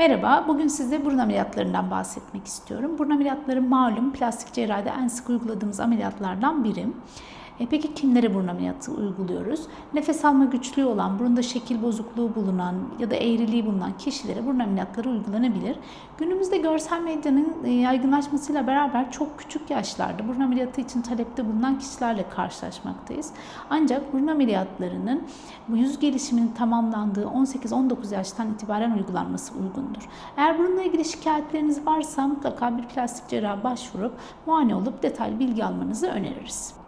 Merhaba, bugün size burun ameliyatlarından bahsetmek istiyorum. Burun ameliyatları malum plastik cerrahide en sık uyguladığımız ameliyatlardan biri. E peki kimlere burun ameliyatı uyguluyoruz? Nefes alma güçlüğü olan, burunda şekil bozukluğu bulunan ya da eğriliği bulunan kişilere burun ameliyatları uygulanabilir. Günümüzde görsel medyanın e, yaygınlaşmasıyla beraber çok küçük yaşlarda burun ameliyatı için talepte bulunan kişilerle karşılaşmaktayız. Ancak burun ameliyatlarının bu yüz gelişiminin tamamlandığı 18-19 yaştan itibaren uygulanması uygundur. Eğer bununla ilgili şikayetleriniz varsa mutlaka bir plastik cerraha başvurup muayene olup detaylı bilgi almanızı öneririz.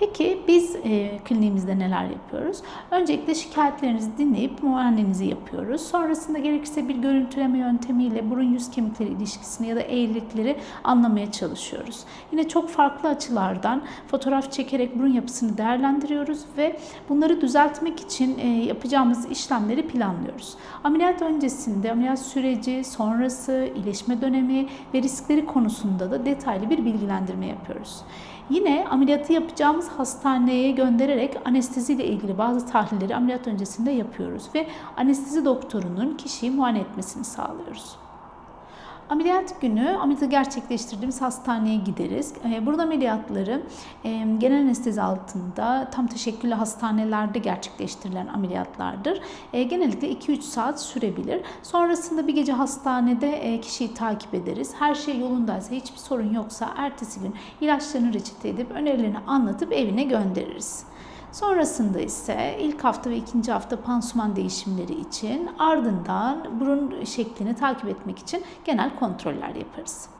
Peki biz e, kliniğimizde neler yapıyoruz? Öncelikle şikayetlerinizi dinleyip muayenenizi yapıyoruz. Sonrasında gerekirse bir görüntüleme yöntemiyle burun yüz kemikleri ilişkisini ya da eğrilikleri anlamaya çalışıyoruz. Yine çok farklı açılardan fotoğraf çekerek burun yapısını değerlendiriyoruz ve bunları düzeltmek için e, yapacağımız işlemleri planlıyoruz. Ameliyat öncesinde ameliyat süreci, sonrası, iyileşme dönemi ve riskleri konusunda da detaylı bir bilgilendirme yapıyoruz. Yine ameliyatı yapacağımız hastaneye göndererek anestezi ile ilgili bazı tahlilleri ameliyat öncesinde yapıyoruz ve anestezi doktorunun kişiyi muayene etmesini sağlıyoruz. Ameliyat günü ameliyatı gerçekleştirdiğimiz hastaneye gideriz. Ee, Burada ameliyatları e, genel anestezi altında tam teşekküllü hastanelerde gerçekleştirilen ameliyatlardır. E, Genellikle 2-3 saat sürebilir. Sonrasında bir gece hastanede e, kişiyi takip ederiz. Her şey yolundaysa, hiçbir sorun yoksa ertesi gün ilaçlarını reçete edip önerilerini anlatıp evine göndeririz. Sonrasında ise ilk hafta ve ikinci hafta pansuman değişimleri için ardından burun şeklini takip etmek için genel kontroller yaparız.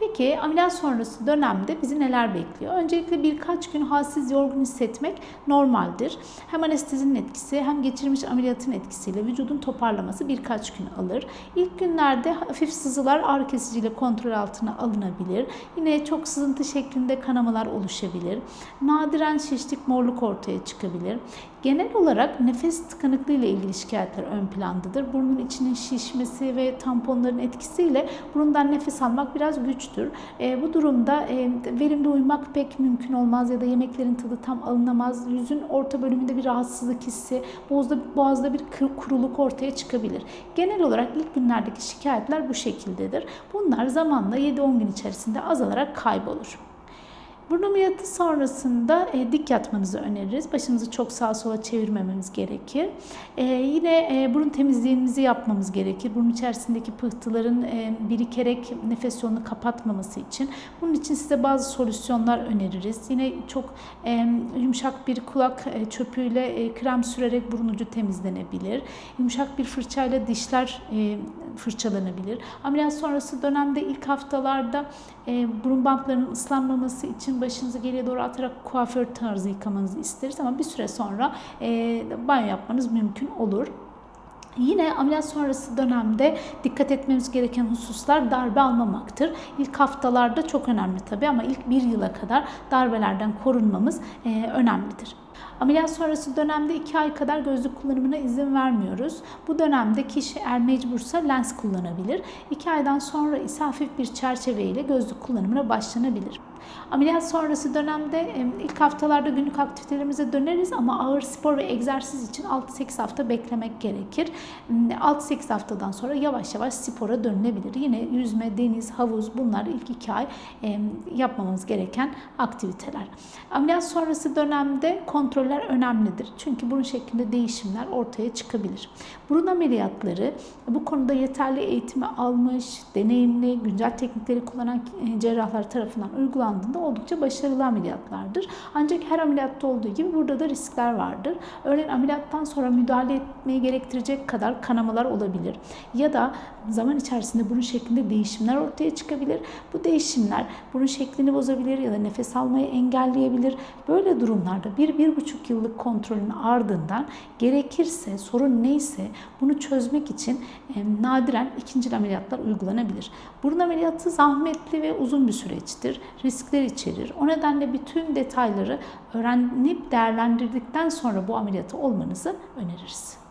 Peki ameliyat sonrası dönemde bizi neler bekliyor? Öncelikle birkaç gün halsiz yorgun hissetmek normaldir. Hem anestezinin etkisi hem geçirilmiş ameliyatın etkisiyle vücudun toparlaması birkaç gün alır. İlk günlerde hafif sızılar ağrı kesiciyle kontrol altına alınabilir. Yine çok sızıntı şeklinde kanamalar oluşabilir. Nadiren şişlik morluk ortaya çıkabilir. Genel olarak nefes tıkanıklığı ile ilgili şikayetler ön plandadır. Burnun içinin şişmesi ve tamponların etkisiyle burundan nefes almak biraz güçtür. E, bu durumda e, verimli uyumak pek mümkün olmaz ya da yemeklerin tadı tam alınamaz. Yüzün orta bölümünde bir rahatsızlık hissi, boğazda, boğazda bir kuruluk ortaya çıkabilir. Genel olarak ilk günlerdeki şikayetler bu şekildedir. Bunlar zamanla 7-10 gün içerisinde azalarak kaybolur. Burun ameliyatı sonrasında e, dik yatmanızı öneririz. Başımızı çok sağa sola çevirmememiz gerekir. E, yine e, burun temizliğimizi yapmamız gerekir. Burun içerisindeki pıhtıların e, birikerek nefes yolunu kapatmaması için. Bunun için size bazı solüsyonlar öneririz. Yine çok e, yumuşak bir kulak e, çöpüyle e, krem sürerek burun ucu temizlenebilir. Yumuşak bir fırçayla dişler e, fırçalanabilir. Ameliyat sonrası dönemde ilk haftalarda e, burun bantlarının ıslanmaması için başınızı geriye doğru atarak kuaför tarzı yıkamanızı isteriz ama bir süre sonra e, banyo yapmanız mümkün olur. Yine ameliyat sonrası dönemde dikkat etmemiz gereken hususlar darbe almamaktır. İlk haftalarda çok önemli tabii ama ilk bir yıla kadar darbelerden korunmamız e, önemlidir. Ameliyat sonrası dönemde 2 ay kadar gözlük kullanımına izin vermiyoruz. Bu dönemde kişi eğer mecbursa lens kullanabilir. 2 aydan sonra ise hafif bir çerçeve ile gözlük kullanımına başlanabilir. Ameliyat sonrası dönemde ilk haftalarda günlük aktivitelerimize döneriz ama ağır spor ve egzersiz için 6-8 hafta beklemek gerekir. 6-8 haftadan sonra yavaş yavaş spora dönülebilir. Yine yüzme, deniz, havuz bunlar ilk 2 ay yapmamız gereken aktiviteler. Ameliyat sonrası dönemde kontroller önemlidir. Çünkü burun şeklinde değişimler ortaya çıkabilir. Burun ameliyatları bu konuda yeterli eğitimi almış, deneyimli, güncel teknikleri kullanan e, cerrahlar tarafından uygulandığında oldukça başarılı ameliyatlardır. Ancak her ameliyatta olduğu gibi burada da riskler vardır. Örneğin ameliyattan sonra müdahale etmeyi gerektirecek kadar kanamalar olabilir. Ya da zaman içerisinde burun şeklinde değişimler ortaya çıkabilir. Bu değişimler burun şeklini bozabilir ya da nefes almayı engelleyebilir. Böyle durumlarda bir, bir buçuk yıllık kontrolün ardından gerekirse sorun neyse bunu çözmek için e, nadiren ikinci ameliyatlar uygulanabilir. Burun ameliyatı zahmetli ve uzun bir süreçtir. Riskler içerir. O nedenle bütün detayları öğrenip değerlendirdikten sonra bu ameliyatı olmanızı öneririz.